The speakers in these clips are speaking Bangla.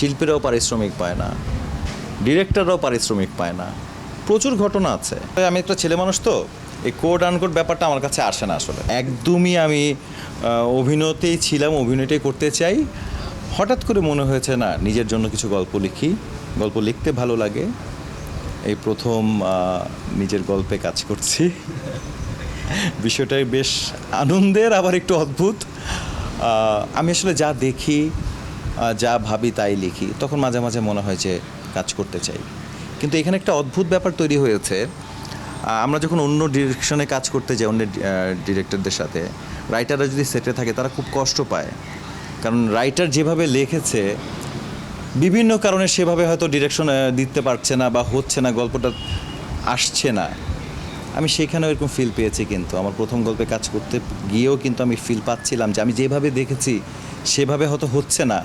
শিল্পীরাও পারিশ্রমিক পায় না, ডিরেক্টররাও পারিশ্রমিক পায় না। প্রচুর ঘটনা আছে। আমি একটা ছেলে মানুষ তো, এই কোড আনকোড ব্যাপারটা আমার কাছে আসে না আসলে। একদমই আমি অভিনয়তেই ছিলাম, অভিনয়টাই করতে চাই। হঠাৎ করে মনে হয়েছে, না, নিজের জন্য কিছু গল্প লিখি। গল্প লিখতে ভালো লাগে। এই প্রথম নিজের গল্পে কাজ করছি। বিষয়টাই বেশ আনন্দের, আবার একটু অদ্ভুত। আমি আসলে যা দেখি যা ভাবি তাই লিখি। তখন মাঝে মাঝে মনে হয় যে কাজ করতে চাই। কিন্তু এখানে একটা অদ্ভুত ব্যাপার তৈরি হয়েছে। আমরা যখন অন্য ডিরেকশনে কাজ করতে যাই, অন্য ডিরেক্টরদের সাথে রাইটাররা যদি সেটে থাকে, তারা খুব কষ্ট পায়। কারণ রাইটার যেভাবে লিখেছে, বিভিন্ন কারণে সেভাবে হয়তো ডিরেকশন দিতে পারছে না বা হচ্ছে না, গল্পটা আসছে না। আমি সেখানেও এরকম ফিল পেয়েছি কিন্তু। আমার প্রথম গল্পে কাজ করতে গিয়েও কিন্তু আমি ফিল পাচ্ছিলাম যে আমি যেভাবে দেখেছি, সেভাবে হয়তো হচ্ছে না।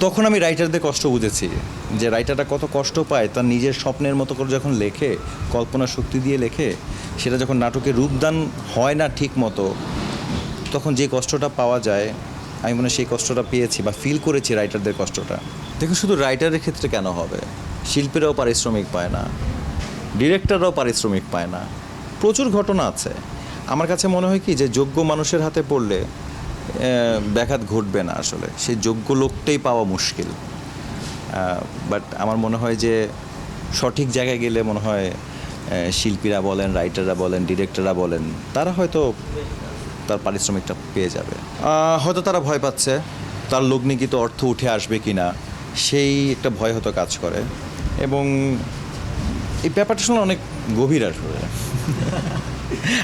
তখন আমি রাইটারদের কষ্ট বুঝেছি যে রাইটারটা কত কষ্ট পায় তার নিজের স্বপ্নের মতো করে যখন লেখে, কল্পনা শক্তি দিয়ে লেখে, সেটা যখন নাটকে রূপদান হয় না ঠিক মতো, তখন যে কষ্টটা পাওয়া যায়, আমি মনে সেই কষ্টটা পেয়েছি বা ফিল করেছি রাইটারদের কষ্টটা। দেখুন শুধু রাইটারের ক্ষেত্রে কেন হবে? শিল্পীরাও পারিশ্রমিক পায় না ডিরেক্টররাও পারিশ্রমিক পায় না। প্রচুর ঘটনা আছে। আমার কাছে মনে হয় কি যে যোগ্য মানুষের হাতে পড়লে ব্যাঘাত ঘটবে না আসলে। সেই যোগ্য লোকটাই পাওয়া মুশকিল। বাট আমার মনে হয় যে সঠিক জায়গায় গেলে মনে হয় শিল্পীরা বলেন রাইটাররা বলেন ডিরেক্টররা বলেন, তারা হয়তো তার পারিশ্রমিকটা পেয়ে যাবে। হয়তো তারা ভয় পাচ্ছে, তার লগ্নিকিত অর্থ উঠে আসবে কি না সেই একটা ভয় হয়তো কাজ করে। এবং এই ব্যাপারটা শুনে অনেক গভীর আসলে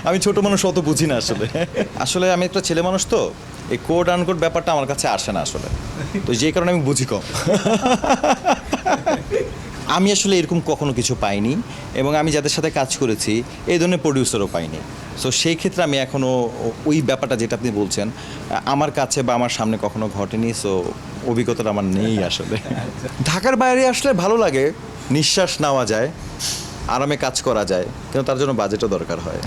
আমি ছোট মানুষ অত বুঝি না আসলে। আসলে আমি একটা ছেলে মানুষ তো, এই কোড আনকোড ব্যাপারটা আমার কাছে আসে না আসলে। তো যে কারণে আমি বুঝি কম। আমি আসলে এরকম কখনো কিছু পাইনি এবং আমি যাদের সাথে কাজ করেছি, এই ধরনের প্রডিউসারও পাইনি। সো সেই ক্ষেত্রে আমি এখনও ওই ব্যাপারটা যেটা আপনি বলছেন আমার কাছে বা আমার সামনে কখনো ঘটেনি। সো অভিজ্ঞতাটা আমার নেই আসলে। ঢাকার বাইরে আসলে ভালো লাগে, নিঃশ্বাস নেওয়া যায়, আরামে কাজ করা যায়, কিন্তু তার জন্য বাজেটও দরকার হয়।